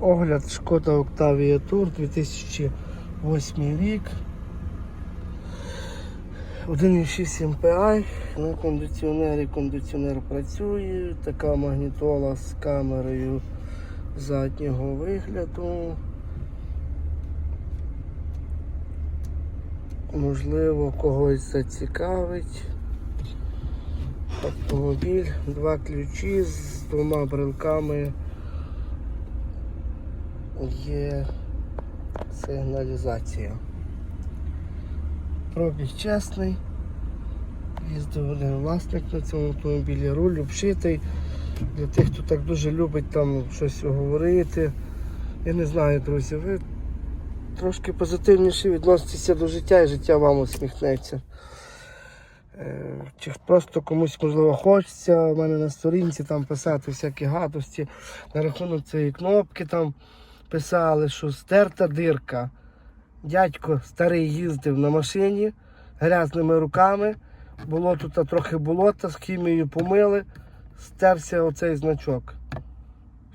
Огляд Шкода Octavia Tour 2008 рік. 1,6 MPI, на кондиціонері кондиціонер працює, така магнітола з камерою заднього вигляду. Можливо, когось зацікавить. Автомобіль, два ключі з двома брелками. Є сигналізація. Пробіг чесний. Їздив один власник на цьому автомобілі, руль обшитий. Для тих, хто так дуже любить там щось говорити. Я не знаю, друзі, ви трошки позитивніше відноситеся до життя і життя вам усміхнеться. Е, Чи просто комусь можливо хочеться у мене на сторінці там писати всякі гадості на рахунок цієї кнопки там писали, що стерта дирка. Дядько старий їздив на машині грязними руками. Було тут трохи болота, з хімією помили, стерся оцей значок.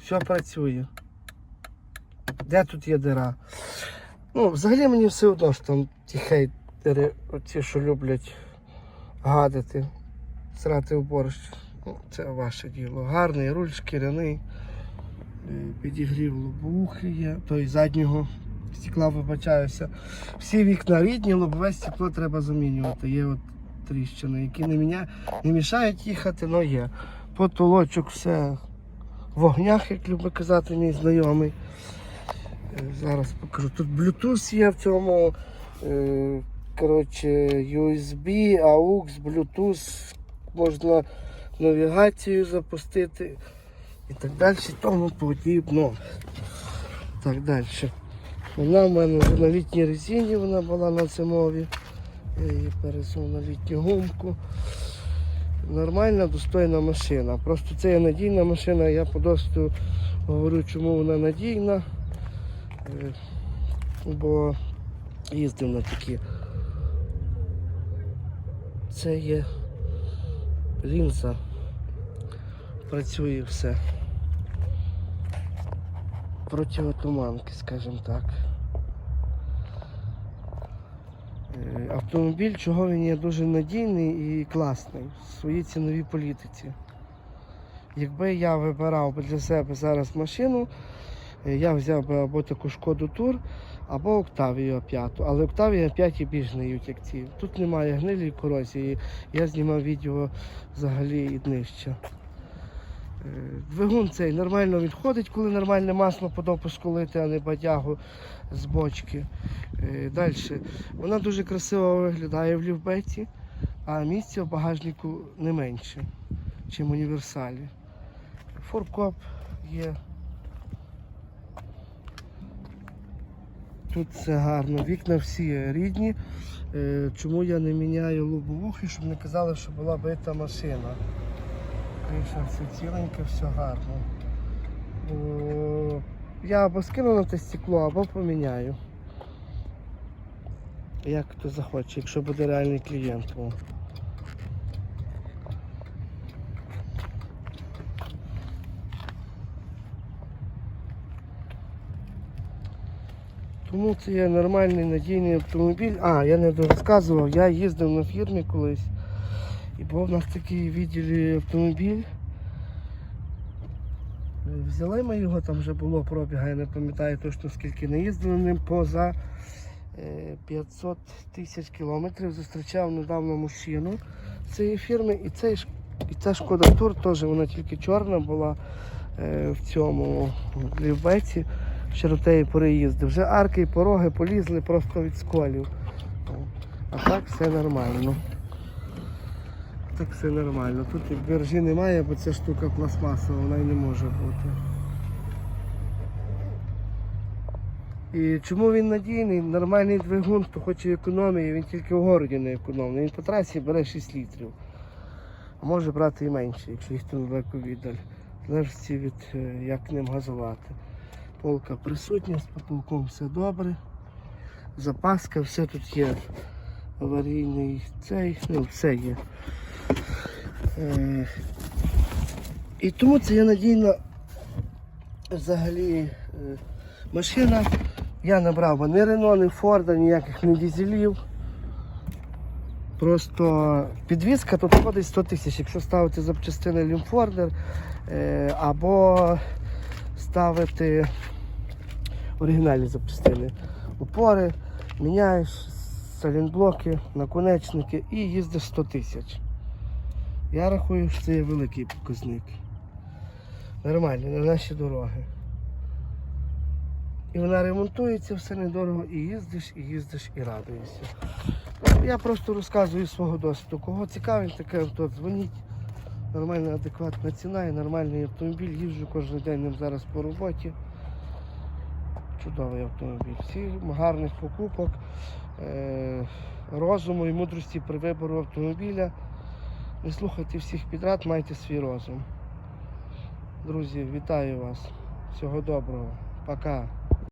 Все працює. Де тут є дира? Ну, взагалі мені все одно що там ті хейтери, оці, що люблять гадити, срати в борщ. Ну, це ваше діло. Гарний руль шкіряний. Підігрів лобухи є, той заднього стекла вибачаюся. Всі вікна рідні, лобове стекло треба замінювати. Є от тріщини, які не, міня... не мішають їхати, але є. Потолочок все в вогнях, як любить казати мій знайомий. Е, Зараз покажу. Тут Bluetooth є в цьому. е, Коротше, USB, AUX, Bluetooth, можна навігацію запустити і так далі, тому подібно. Так далі. Вона в мене вже на літній резині вона була на зимові. Я її пересунув на літню гумку. Нормальна, достойна машина. Просто це є надійна машина, я по досвіду говорю, чому вона надійна. Е, Бо їздив на такі. Це є лінза. Працює все. Противотуманки, скажімо так. Е, Автомобіль, чого він є дуже надійний і класний в своїй ціновій політиці. Якби я вибирав би для себе зараз машину, е, я взяв би або таку шкоду Тур, або Октавію 5. Але Октавія 5 більш гниють, як. Тут немає гнилі і корозії. Я знімав відео взагалі і днища. Е, Двигун цей нормально відходить, коли нормальне масло по допуску лити, а не бадягу з бочки. Далі. Вона дуже красиво виглядає в лівбеті, а місця в багажнику не менше, ніж універсалі. Форкоп є. Тут все гарно. Вікна всі рідні. Е, Чому я не міняю лобовухи, щоб не казали, що була бита машина. Криша все ціленьке, все гарно. Я або скину на те стекло, або поміняю. Як хто захоче, якщо буде реальний клієнт. Тому це є нормальний надійний автомобіль. А, я не розказував, я їздив на фірмі колись. І був у нас такий відділі автомобіль. Взяли ми його, там вже було пробіга, я не пам'ятаю точно скільки не їздили ним поза е, 500 тисяч кілометрів. Зустрічав недавно мужчину цієї фірми і цей і ця шкода тур теж вона тільки чорна була е, в цьому лівбеці. Тієї пори їздив. Вже арки і пороги полізли просто від сколів. А так все нормально. Так все нормально. Тут і бержі немає, бо ця штука пластмасова, вона й не може бути. І чому він надійний? Нормальний двигун, хто хоче економії, він тільки в городі не економний. Він по трасі бере 6 літрів. Може брати і менше, якщо їх там далеко віддаль. Залежить від е, як ним газувати. Полка присутня, з потолком все добре. Запаска, все тут є. Аварійний цей, ну все є. Е, І тому це є надійна взагалі е, машина. Я набрав ні Рено, ні Форда, ніяких ні дізелів. Просто підвізка тут входить 100 тисяч, якщо ставити запчастини Лімфордер е, або ставити оригінальні запчастини. Упори, міняєш салінблоки, наконечники і їздиш 100 тисяч. Я рахую, що це є великий показник. Нормально, на наші дороги. І вона ремонтується, все недорого, і їздиш, і їздиш, і радуєшся. Я просто розказую свого досвіду. Кого цікавить, таке авто, дзвоніть. Нормальна, адекватна ціна і нормальний автомобіль. Їжджу кожен день ним зараз по роботі. Чудовий автомобіль. Всі гарних покупок, е- розуму і мудрості при вибору автомобіля. Не слухайте всіх підряд, майте свій розум. Друзі, вітаю вас. Всього доброго. Пока.